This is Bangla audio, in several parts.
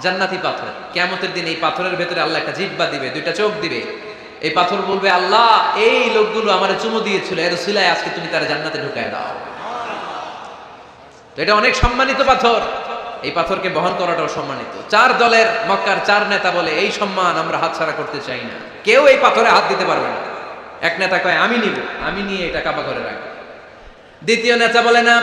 জান্নাতি পাথর। কেমতের দিন এই পাথরের ভেতরে আল্লাহ একটা জিব্বা দিবে, দুইটা চোখ দিবে। এই পাথর বলবে, আল্লাহ, এই লোকগুলো আমার চুমো দিয়েছিল, এর সিলায় আজকে তুমি তার জান্নাতে ঢুকায় দাও। তো এটা অনেক সম্মানিত পাথর। এই পাথরকে বহন করাটাও সম্মানিত। চার দলের মক্কার চার নেতা বলে, এই সম্মান আমরা হাতছাড়া করতে চাই না। কেউ এই পাথরে হাত দিতে পারবে না। এক নেতা কয়, আমি নিব। আমি নিয়ে এটা কাবা করে রাখব। দ্বিতীয় নেতা বলে না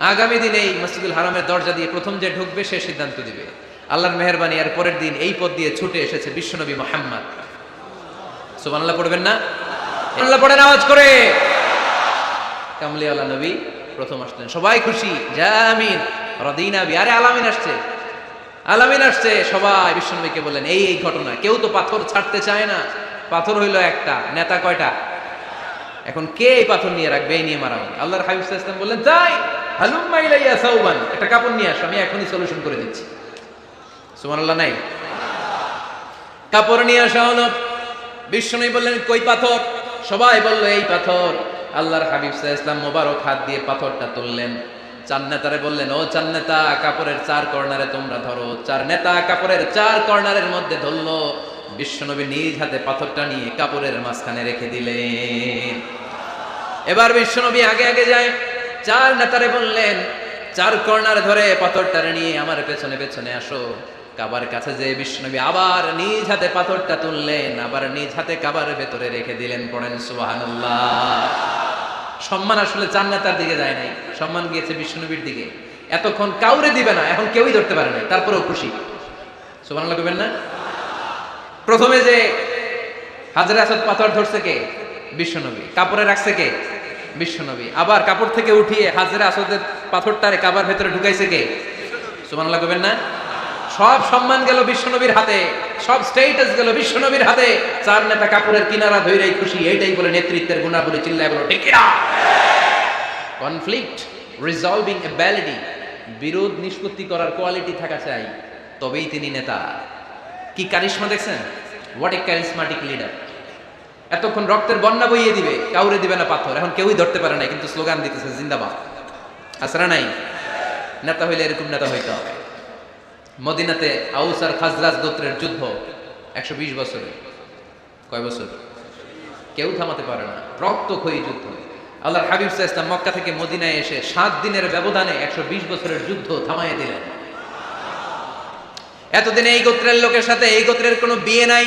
আগামী দিনে এই মসজিদুল হারামের দরজা দিয়ে প্রথম যে ঢুকবে, সে সিদ্ধান্ত দিবে। আল্লাহর মেহরবানি আর পরের দিন এই পথ দিয়ে ছুটে এসেছে বিশ্বনবী মোহাম্মদ। সুবহানাল্লাহ পড়বেন না? আল্লাহ পড়েন, আওয়াজ করে। কামলিওয়ালা নবী প্রথম আসলেন। সবাই খুশি? জামিন রদিনা বি আরে আলামিন আসছে। আলামিন আসছে। সবাই বিশ্বনবীকে বললেন, এই এই ঘটনা। কেউ তো পাথর ছাড়তে চায় না। পাথর হইল একটা। নেতা কয়টা? এখন কে এই পাথর নিয়ে রাখবে? এই নিয়ে মারামারি। আল্লাহর হাবিব আলাইহি বললেন তাই হালুম্মা ইলাইয়া সাউবান। একটা কাপড় নিয়ে আসো, আমি এখনই সলিউশন করে দিচ্ছি। সুবহানাল্লাহ, নাই। কাপড় নিয়ে আসা হলো। বিশ্বনবী বললেন, কই পাথর? সবাই বলল, এই পাথর। আল্লাহর হাবিব আলাইহি ওয়াসাল্লাম মোবারক হাত দিয়ে পাথরটা তুললেন। চার নেতারে বললেন, ও চার নেতা, কাপড়ের চার কর্নারে তোমরা ধরো। চার নেতা কাপড়ের চার কর্নারের মধ্যে ধরলো। বিশ্বনবী নিজ হাতে পাথরটা নিয়ে কাপড়ের মাঝখানে রেখে দিলেন। এবার বিশ্বনবী আগে আগে যায়। চার নেতারে বললেন, চার কর্নার ধরে পাথরটারে নিয়ে আমার পেছনে পেছনে আসো। কাবার কাছে যে বিষ্ণবী আবার নিজ হাতে পাথরটা তুললেন, আবার নিজ হাতে কাবার ভেতরে রেখে দিলেন, পড়েন সুবহানাল্লাহ। সম্মান আসলে চার নেতার দিকে যায় নাই, সম্মান গিয়েছে বিষ্ণুবীর দিকে। এতক্ষণ কাউরে দিবে না, এখন কেউই ধরতে পারে নাই, তারপরেও খুশি। সুবহানাল্লাহ না? প্রথমে যে হাজার আসাদ পাথর ধরছে কে? বিশ্বনবী কাপড়ে রাখছে কে? বিশ্বনবী। আবার কাপড় থেকে উঠিয়ে হাজরা আসাদের পাথরটারে কাবার ভেতরে ঢুকাইছে কে? সুবহানাল্লাহ কইবেন না? সব সম্মান গেল বিশ্বনবীর হাতে। সব স্টেটাস গেল বিশ্বনবীর হাতে। চার নেতা কাপড়ের কিনারা ধৈরাই খুশি, এইটাই বলে নেতৃত্বের গুণা বলে চিল্লায় বলো, ঠিক কনফ্লিক্ট রিজলভিং অ্যাবিলিটি বিরোধ নিষ্পত্তি করার কোয়ালিটি থাকা চাই, তবেই তিনি নেতা। কি কারিশমা দেখছেন? হোয়াট এ ক্যারিসমাটিক লিডার এতক্ষণ রক্তের বন্যা বইয়ে দিবে, কাউরে দিবে না পাথর। এখন কেউই ধরতে পারে না কিন্তু স্লোগান দিতেছে, জিন্দাবাদ। আসরা নাই? নেতা হইলে এরকম নেতা হইতে হবে। মদিনাতে আউস আর খাজরাজ গোত্রের যুদ্ধ, একশো বিশ বছরে। কয় বছর? কেউ থামাতে পারে না। রক্ত রক্তক্ষয়ী যুদ্ধ। আল্লাহর হাবিব সাহা ইসলাম মক্কা থেকে মদিনায় এসে সাত দিনের ব্যবধানে একশো বিশ বছরের যুদ্ধ থামাইয়ে দিলেন। এতদিন এই গোত্রের লোকের সাথে এই গোত্রের কোনো বিয়ে নাই।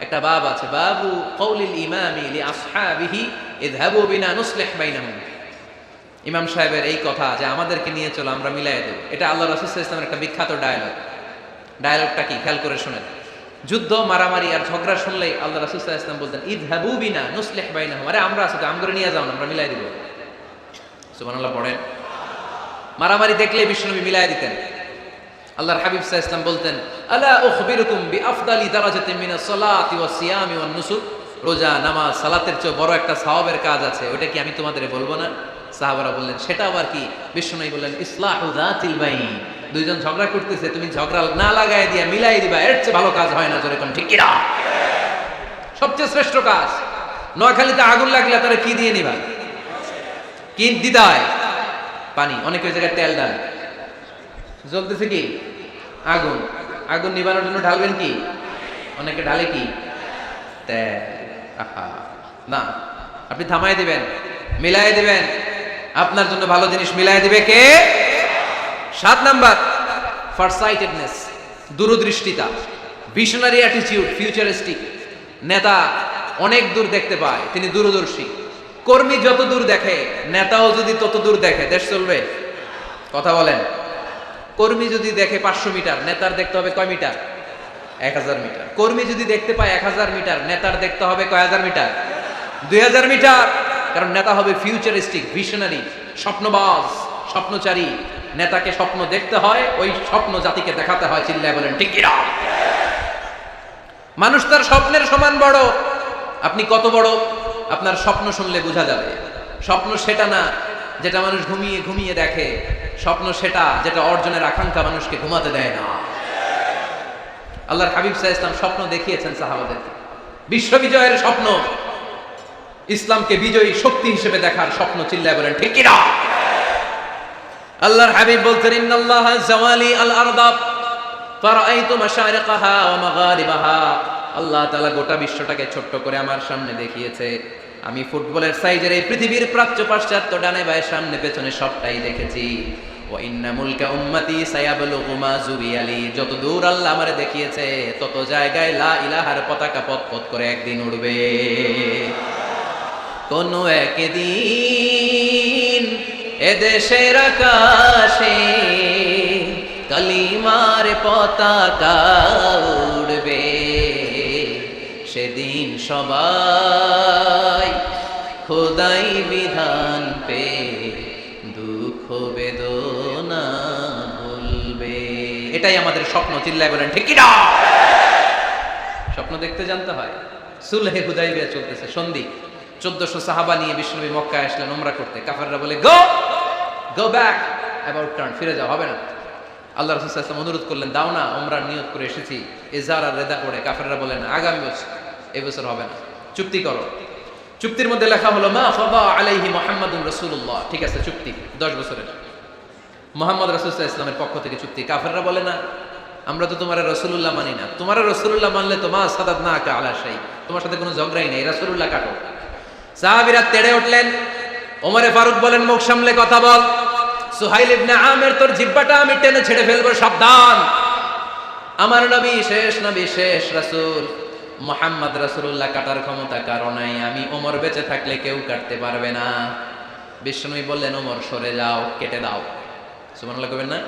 একটা বাব আছে, বাবু কৌলিল ইমামি লি আসহাবিহি ইযহাবু বিনা নুসলিহ বাইনাহুম। ইমাম সাহেবের এই কথা যে আমাদেরকে নিয়ে চলো, আমরা মিলাই দেব। এটা আল্লাহ রাসূল সাল্লাল্লাহু একটা বিখ্যাত ডায়ালগ। ডায়ালগটা কি? খেয়াল করে শুনেন। যুদ্ধ, মারামারি আর ঝগড়া শুনলেই আল্লাহ রাসূল ওয়াসাল্লাম বলতেন, ইযহাবু বিনা নুসলিহ বাইনাহুম। আরে, আমরা আছি তো আমগরে নিয়ে যাও আমরা মিলাই দিব। সুবহানাল্লাহ, পড়েন। মারামারি দেখলে বিষ্ণুনবী মিলাই দিতেন। আল্লাহর হাবিব আলাইহি ইসলাম বলতেন, আলা উখবিরুকুম বি আফদালি দারাজাতিন মিনাস সালাতি ওয়াস সিয়ামি ওয়ান নুসুক? রোজা, নামাজ, সালাতের চেয়ে বড় একটা সওয়াবের কাজ আছে, ওটা কি আমি তোমাদের বলব না? সাহাবারা বললেন, সেটা আবার কি? বিষ্ণুনবী বললেন, ইসলাহু যাতিল বাইন। দুইজন ঝগড়া করতেছে, তুমি ঝগড়া না লাগায় দিয়া মিলাই দিবা, এর চেয়ে ভালো কাজ হয় না যেরকম ঠিক কিনা সবচেয়ে শ্রেষ্ঠ কাজ, নোয়াখালীতে আগুন লাগলে তারা কি দিয়ে নিবা? কি দিতে হয় পানি, অনেক ওই জায়গায় তেল ডাল জ্বলতেছে কি? আগুন। আগুন নিবানোর জন্য ঢালবেন কি? অনেকে ঢালে কি? না। আপনি থামাই দিবেন মিলাই দিবেন। আপনার জন্য ভালো জিনিস মিলাই দিবে কে? সাত নাম্বার ফারসাইটেডনেস দূরদৃষ্টিতা ভিশনারি অ্যাটিটিউড ফিউচারিস্টিক নেতা অনেক দূর দেখতে পায়, তিনি দূরদর্শী। কর্মী যত দূর দেখে, নেতাও যদি তত দূর দেখে, দেশ চলবে। কথা বলেন। কর্মী যদি দেখে পাঁচশো মিটার, নেতার দেখতে হবে কয় মিটার? এক হাজার মিটার। কর্মী যদি দেখতে পায় এক হাজার মিটার, নেতার দেখতে হবে কয় হাজার মিটার? দুই হাজার মিটার। কারণ নেতা হবে ফিউচারিস্টিক ভিশনারি স্বপ্নবাজ, স্বপ্নচারী। নেতাকে স্বপ্ন দেখতে হয়, ওই স্বপ্ন জাতিকে দেখাতে হয়, চিল্লায় বলেন, ঠিক? মানুষ তার স্বপ্নের সমান বড়। আপনি কত বড়? আপনার স্বপ্ন শুনলে বোঝা যাবে। স্বপ্ন সেটা না, যেটা মানুষ ঘুমিয়ে ঘুমিয়ে দেখে। স্বপ্ন সেটা যেটা অর্জনের আকাঙ্ক্ষা মানুষকে ঘুমাতে দেয় না। আল্লাহর হাবিব সাহা ইসলাম স্বপ্ন দেখিয়েছেন সাহাবাদেরকে। বিশ্ব বিজয়ের স্বপ্ন। ইসলামকে বিজয়ী শক্তি হিসেবে দেখার স্বপ্ন চিল্লায় বলেন, ঠিক কিনা আল্লাহর হাবিব বলতেন ইন্নাল্লাহ জাওয়ালি আল আরদাব ফারাআইতু মাশারিকাহা ওয়া মাগারিবাহা। আল্লাহ তাআলা গোটা বিশ্বটাকে ছোট্ট করে আমার সামনে দেখিয়েছে। আমি ফুটবলের সাইজের এই পৃথিবীর প্রাচ্য পাশ্চাত্য ডানে বায়ে সামনে পেছনে সবটাই দেখেছি। যত দূর আল্লাহ আমারে দেখিয়েছে, তত জায়গায় লা ইলাহার পতাকা পথ পথ করে একদিন উড়বে। কোনো একদিন এদেশের আকাশে কালিমার পতাকা সেদিন সবাই খোদাই বিধান পে, দুঃখ বেদনা ভুলবে। এটাই আমাদের স্বপ্ন, চিল্লায় বলেন, ঠিক স্বপ্ন দেখতে জানতে হয়। সুলহে হুদাইবিয়া চলতেছে, সন্ধি। চোদ্দশো সাহাবা নিয়ে বিষ্ণবী মক্কা আসলেন ওমরা করতে। কাফাররা বলে, go go back, about turn, ফিরে যাও, হবে না। আল্লাহ রসুল অনুরোধ করলেন, দাও না ওমরা নিয়োগ করে এসেছি, এজার আর রেদা করে কাফাররা বলেন, আগামী বছর এই বছর হবে না। চুক্তি করো। চুক্তির মধ্যে লেখা হলো, মা ফবা আলাইহি মোহাম্মদুর রসুল্লাহ ঠিক আছে, চুক্তি। দশ বছরের। মোহাম্মদ রসুল্লাহ ইসলামের পক্ষ থেকে চুক্তি। কাফেররা বলে না, আমরা তো তোমার রসুল্লাহ মানি না। তোমার রসুল্লাহ মানলে তোমার সাদাত না কা আলা শাই। তোমার সাথে কোনো ঝগড়াই নেই। রসুল্লাহ কাটো। সাহাবিরা তেড়ে উঠলেন। ওমরে ফারুক বলেন, মুখ সামলে কথা বল। সুহাইল ইবনে আমের, তোর জিব্বাটা আমি টেনে ছেড়ে ফেলব, সাবধান। আমার নবী শেষ নবী শেষ রাসূল। মোহাম্মদ রাসূলুল্লাহ কাটার ক্ষমতা কারণে আমি ওমর বেঁচে থাকলে কেউ কাটতে পারবে না। বিষ্ণুই বললেন, ওমর, সরে যাও, কেটে দাও। সুবহানাল্লাহ কবেন না?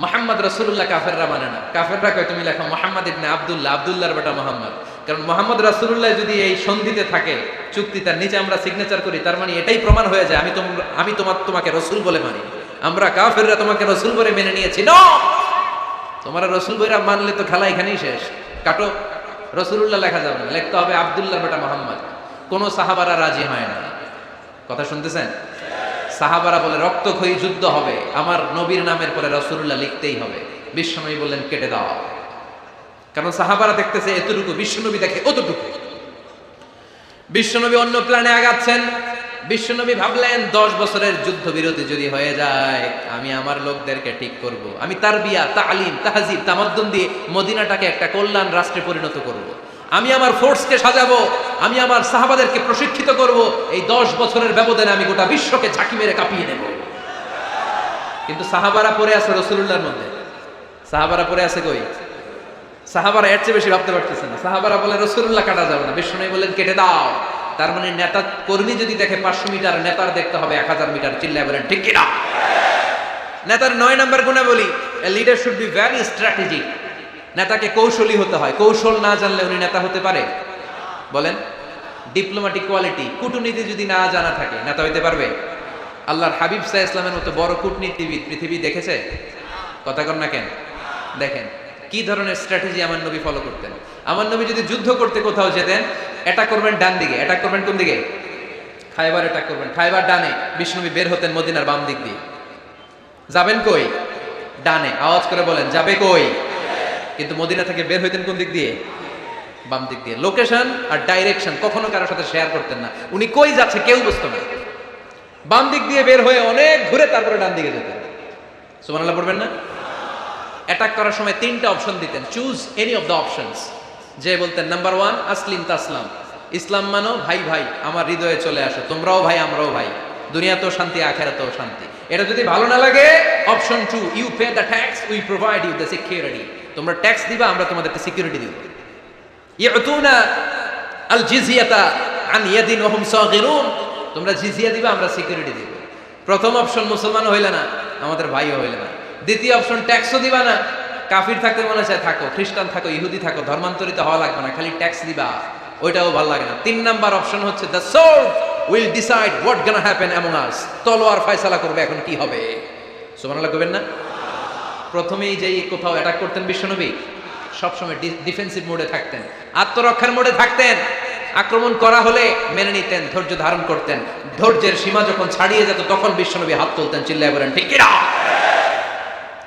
মোহাম্মদ রসুল্লাহ কাফেররা মানে না। কাফেররা কয়, তুমি লেখো মোহাম্মদ ইবনে আব্দুল্লাহ, আব্দুল্লাহর বেটা মোহাম্মদ। কারণ মোহাম্মদ রাসুল্লাহ যদি এই সন্ধিতে থাকে, চুক্তি তার নিচে আমরা সিগনেচার করি, তার মানে এটাই প্রমাণ হয়ে যায়, আমি আমি তোমার তোমাকে রসুল বলে মানি। আমরা কাফেররা তোমাকে রসুল বলে মেনে নিয়েছি। ন! তোমার রসুল বইরা মানলে তো খেলা এখানেই শেষ। কাটো। রসুল্লাহ লেখা যাবে না, লিখতে হবে আবদুল্লাহ বেটা মোহাম্মদ। কোন সাহাবারা রাজি হয় না। কথা শুনতেছেন? সাহাবারা বলে, রক্তক্ষয়ী যুদ্ধ হবে, আমার নবীর নামের পরে রসুল্লাহ লিখতেই হবে। বিশ্বনবী বললেন, কেটে দাও। কারণ সাহাবারা দেখতেছে, এতটুকু, বিশ্বনবী দেখে অতটুকু। বিশ্বনবী অন্য প্ল্যানে আগাচ্ছেন বিশ্বনবী ভাবলেন, দশ বছরের যুদ্ধ বিরতি যদি হয়ে যায়, আমি আমার লোকদেরকে ঠিক করব। আমি তার বিয়া তালিম, তাহাজিব, তামাদ্দুন দিয়ে মদিনাটাকে একটা কল্যাণ রাষ্ট্রে পরিণত করব। আমি আমার ফোর্সকে সাজাবো, আমি আমার সাহাবাদেরকে প্রশিক্ষিত করব। এই দশ বছরের ব্যবধানে আমি গোটা বিশ্বকে ঝাঁকি মেরে কাঁপিয়ে দেব কিন্তু সাহাবারা পরে আছে রসুল্লাহর মধ্যে। সাহাবারা পরে আছে কই? সাহাবারা এর চেয়ে বেশি ভাবতে পারতেছে না। সাহাবারা বলে রসুল্লাহ কাটা যাবে না। বিষ্ণু বলেন কেটে দাও। তার মানে নেতা কর্মী যদি দেখে পাঁচশো মিটার, নেতার দেখতে হবে এক হাজার মিটার, চিল্লায় বলেন, ঠিক কিনা? নেতার নয় নম্বর গুণে বলি leader should be very strategic নেতাকে কৌশলী হতে হয়। কৌশল না জানলে উনি নেতা হতে পারে? বলেন ডিপ্লোম্যাটিক কোয়ালিটি কূটনীতি যদি না জানা থাকে, নেতা হইতে পারবে? আল্লাহর হাবিব সাহ ইসলামের মতো বড় কূটনীতিবিদ পৃথিবী দেখেছে? কথা কর না কেন? দেখেন, কি ধরনের স্ট্র্যাটেজি আমার নবী ফলো করতেন? আমার নবী যদি যুদ্ধ করতে কোথাও যেতেন এটা করবেন ডান দিকে। এটা করবেন কোন দিকে? খাইবার এটা করবেন। খাইবার ডানে। বিষ্ণবী বের হতেন মদিনার বাম দিক দিয়ে। যাবেন কই? ডানে। আওয়াজ করে বলেন, যাবে কই? কিন্তু মদিনা থেকে বের হইতেন কোন দিক দিয়ে? বাম দিক দিয়ে। লোকেশন আর ডাইরেকশন কখনো কারোর সাথে শেয়ার করতেন না। উনি কই যাচ্ছে কেউ বুঝতো না। বাম দিক দিয়ে বের হয়ে অনেক ঘুরে তারপরে ডান দিকে যেতেন। সুবহানাল্লাহ পড়বেন না? অ্যাটাক করার সময় তিনটা অপশন দিতেন। Choose any of the options যে বলতেন নাম্বার ওয়ান আসলিম তাসলাম। ইসলাম মানো, ভাই ভাই, আমার হৃদয়ে চলে আসো। তোমরাও ভাই, আমরাও ভাই। দুনিয়াতেও শান্তি, আখেরাতেও শান্তি। এটা যদি ভালো না লাগে option two you pay the tax we provide you the security তোমরা ট্যাক্স দিবা, আমরা তোমাদেরকে সিকিউরিটি দিব। ইয়াতুনা আল জিজিয়াতা আন ইয়াদিন ওয়া হুম সাগিরুন। তোমরা জিজিয়া দিবা, আমরা সিকিউরিটি দিব। প্রথম অপশন মুসলমান হইলে না, আমাদের ভাইও হইলে না। দ্বিতীয় অপশন ট্যাক্সও দিবা না। কাফির থাকতে মনে চায় থাকো, খ্রিস্টান থাকো, ইহুদি থাকো, ধর্মান্তরিত হওয়া লাগবে না, খালি ট্যাক্স দিবা, ওইটাও ভালো লাগে না। তিন নাম্বার অপশন হচ্ছে the sword will decide what gonna happen এমন আস তলোয়ার ফয়সালা করবে, এখন কি হবে? সুবহানাল্লাহ কবেন না? প্রথমেই যেই কোথাও অ্যাটাক করতেন বিশ্বনবী, সবসময় ডিফেন্সিভ মোডে থাকতেন, আত্মরক্ষার মোডে থাকতেন। আক্রমণ করা হলে মেনে নিতেন, ধৈর্য ধারণ করতেন। ধৈর্যের সীমা যখন ছাড়িয়ে যেত, তখন বিশ্বনবী হাত তুলতেন, চিল্লায় বলেন, ঠিক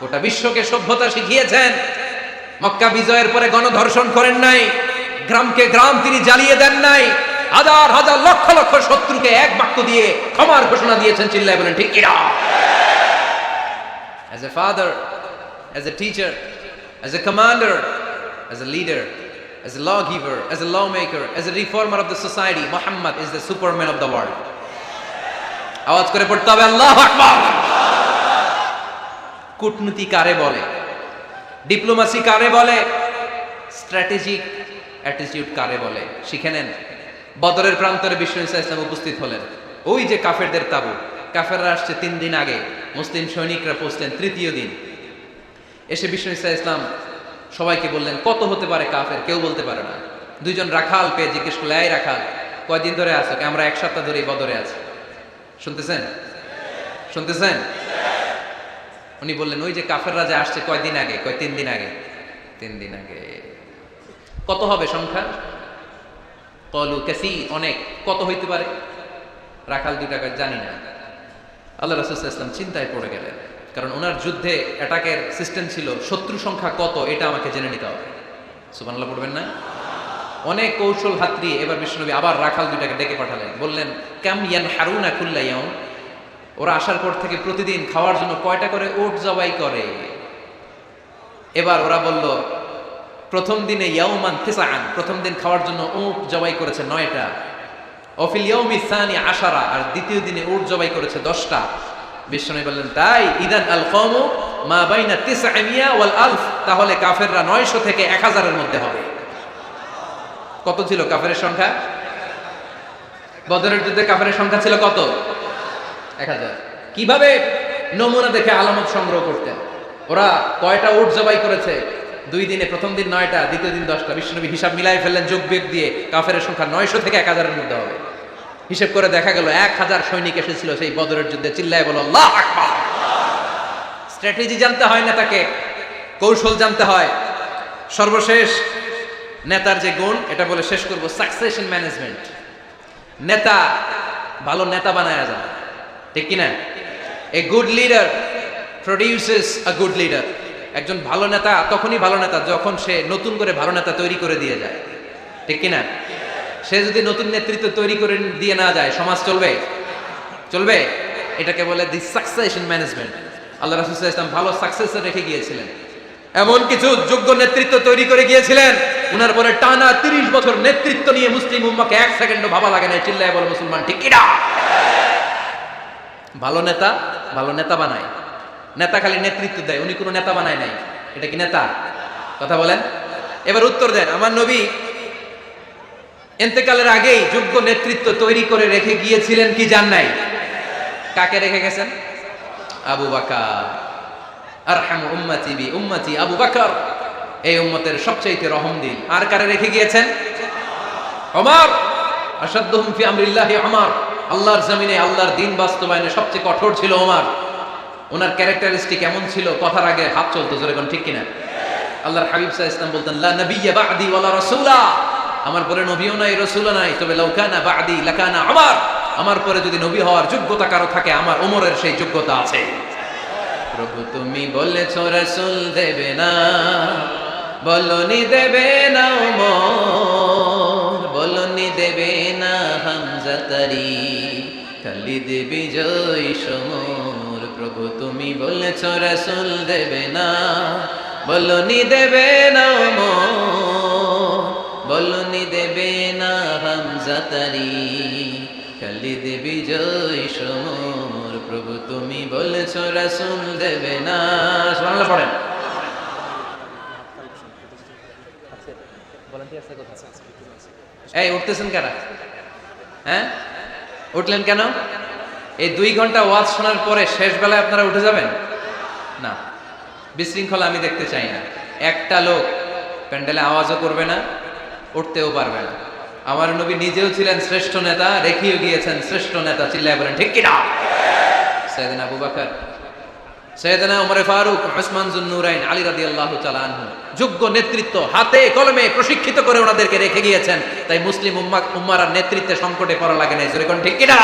গোটা বিশ্বকে সভ্যতা শিখিয়েছেন। মক্কা বিজয়ের পরে গণধর্ষণ করেন নাই। গ্রামকে গ্রাম তিনি জ্বালিয়ে দেন নাই। হাজার হাজার লক্ষ লক্ষ শত্রুকে এক বাক্য দিয়ে ক্ষমার ঘোষণা দিয়েছেন, চিল্লায় বলেন, ঠিক কিনা as a father, as a teacher, as a commander, as a leader, as a lawgiver, as a lawmaker, as a reformer of the society, muhammad is the superman of the world. আওয়াজ করে পড়তে হবে, আল্লাহ আকবার! কূটনীতি কারে বলে? ডিপ্লোমাসি কারে বলে? স্ট্র্যাটেজিক অ্যাটিটিউড কারে বলে? শিখে নেন। বদরের প্রান্তরে ইসা ইসলাম উপস্থিত হলেন। ওই যে কাফেরদের তাবু। কাফেররা আসছে তিন দিন আগে। মুসলিম সৈনিকরা পৌঁছলেন তৃতীয় দিন। এসে ইসা ইসলাম সবাইকে বললেন, কত হতে পারে কাফের? কেউ বলতে পারে না। দুইজন রাখাল পেয়ে জিজ্ঞেস করলে এই রাখাল, কয়দিন ধরে আছো? আমরা এক সপ্তাহ ধরে বদরে আছি। শুনতেছেন? শুনতেছেন? উনি বললেন, ওই যে কাফের রাজা আসছে কয়দিন আগে? কয়, তিন দিন আগে। তিন দিন আগে। কত হবে সংখ্যা? কলু কেসি অনেক। কত হইতে পারে? রাখাল দুই টাকা জানি না। আল্লাহ রাসুল ইসলাম চিন্তায় পড়ে গেলেন। কারণ ওনার যুদ্ধে অ্যাটাকের সিস্টেম ছিল, শত্রু সংখ্যা কত, এটা আমাকে জেনে নিতে হবে। সুবানাল্লাহ পড়বেন না? অনেক কৌশল হাতড়ি এবার বিষ্ণুনবী আবার রাখাল দুইটাকে ডেকে পাঠালেন। বললেন, ক্যাম ইয়ান হারুনা কুল্লাইয়াম ওরা আসার পর থেকে প্রতিদিন খাওয়ার জন্য কয়টা করে ওট জবাই করে। এবার ওরা বলল, প্রথম দিনে ইয়াউমান তিসাআন, প্রথম দিন খাওয়ার জন্য উট জবাই করেছে নয়টা। অফিল ইয়াউমি সানি আশারা, আর দ্বিতীয় দিনে উট জবাই করেছে দশটা। বিষ্ণু বললেন, তাই? ইদান আল কওমু মা বাইনা তিসআমিয়া ওয়াল আলফ, তাহলে কাফেররা 900 থেকে 1000 এর মধ্যে হবে। কত ছিল কাফেরের সংখ্যা? বদরের যুদ্ধে কাফেরের সংখ্যা ছিল কত? কীভাবে নমুনা দেখে আলামত সংগ্রহ করতেন? ওরা কয়টা উট জবাই করেছে? দুই দিনে প্রথম দিন নয়টা, দ্বিতীয় দিন দশটা। বিষ্ণুনবী হিসাব মিলাই ফেললেন যোগ বিয়োগ দিয়ে। কাফের সংখ্যা নয়শো থেকে এক হাজারের মধ্যে হবে। হিসেব করে দেখা গেল, এক হাজার সৈনিক এসেছিল সেই বদরের যুদ্ধে। চিল্লায় বলো স্ট্র্যাটেজি জানতে হয় নেতাকে, কৌশল জানতে হয়। সর্বশেষ নেতার যে গুণ, এটা বলে শেষ করব সাকসেশন ম্যানেজমেন্ট নেতা, ভালো নেতা বানায় যায় ঠিক কিনা? A good leader produces a good leader একজন ভালো নেতা তখনই ভালো নেতা যখন সে নতুন করে ভালো নেতা তৈরি করে দিয়ে যায়। ঠিক কিনা? সে যদি নতুন নেতৃত্ব তৈরি করে দিয়ে না যায়, সমাজ চলবে? চলবে? এটাকে বলে দি সাকসেশন ম্যানেজমেন্ট আল্লাহ রাসুল ইসলাম ভালো সাকসেস রেখে গিয়েছিলেন। এমন কিছু যোগ্য নেতৃত্ব তৈরি করে গিয়েছিলেন। উনার পরে টানা তিরিশ বছর নেতৃত্ব নিয়ে মুসলিম উম্মাকে এক সেকেন্ডও ভাবা লাগে না চিল্লায় বলে মুসলমান, ঠিক কিনা? ভালো নেতা ভালো নেতা বানায়। নেতা খালি নেতৃত্ব দেয়, উনি কোনো নেতা বানায় নাই। এটা কি নেতা? কথা বলেন। এবার উত্তর দেন, আমার নবী এতেকালের আগেই যোগ্য নেতৃত্ব তৈরি করে রেখে গিয়েছিলেন কি জান নাই? কাকে রেখে গেছেন? আবু বাকার। আরহাম উম্মতি বি উম্মতি আবু বাকর। এই উম্মতের সবচাইতে রহম দিন। আর কারে রেখে গিয়েছেন? ওমর। আসাদুহুম ফি আমরিল্লাহি আল্লাহর জমিনে আল্লাহর দিন বাস্তবায়নে সবচেয়ে কঠোর ছিল ওমর। ওনার ক্যারেক্টারিস্টিক এমন ছিল, কথার আগে হাত চলতো, জোরে কোন ঠিক কিনা? আল্লাহর হাবিব সাহ ইসলাম বলতেন, লা নবিয়্যা বা'দি ওয়ালা রাসূলা। আমার পরে নবীও নাই, রসুলও নাই, তবে লাউকানা বা'দি লাকানা আমার আমার পরে যদি নবী হওয়ার যোগ্যতা কারও থাকে, আমার ওমরের সেই যোগ্যতা আছে। প্রভু তুমি বলেছ, রসুল দেবে না। বলনি দেবে না ওমর, বলনি দেবে না হামজা তারি খালি দেবী জয় সমর প্রভু তুমি বলেছ রসুল দেবে না। বলনি দেবে না ওমর বলনি দেবে না হামজা তারি খালি দেবী জয় সমর প্রভু তুমি বলেছ রসুল দেবে না। বাংলা পড়েন। এই উঠতেছেন কেন হ্যাঁ? উঠলেন কেন? এই দুই ঘণ্টা ওয়াজ শোনার পরে শেষ বেলায় আপনারা উঠে যাবেন? না, বিশৃঙ্খলা আমি দেখতে চাই না। একটা লোক প্যান্ডেলে আওয়াজও করবে না, উঠতেও পারবে না। আমার নবী নিজেও ছিলেন শ্রেষ্ঠ নেতা, রেখেও গিয়েছেন শ্রেষ্ঠ নেতা, চিল্লায় বলেন, ঠিক কিনা? সেদিন আবু বাকর। সৈয়দনা উমরে ফারুক ওসমান জুন্নুরাইন, আলী রাদি আল্লাহ চালানহু যোগ্য নেতৃত্ব হাতে কলমে প্রশিক্ষিত করে ওনাদেরকে রেখে গিয়েছেন। তাই মুসলিম উম্মা উম্মার নেতৃত্বে সংকটে পড়া লাগে নাই। জোরে কোন ঠিক কিনা?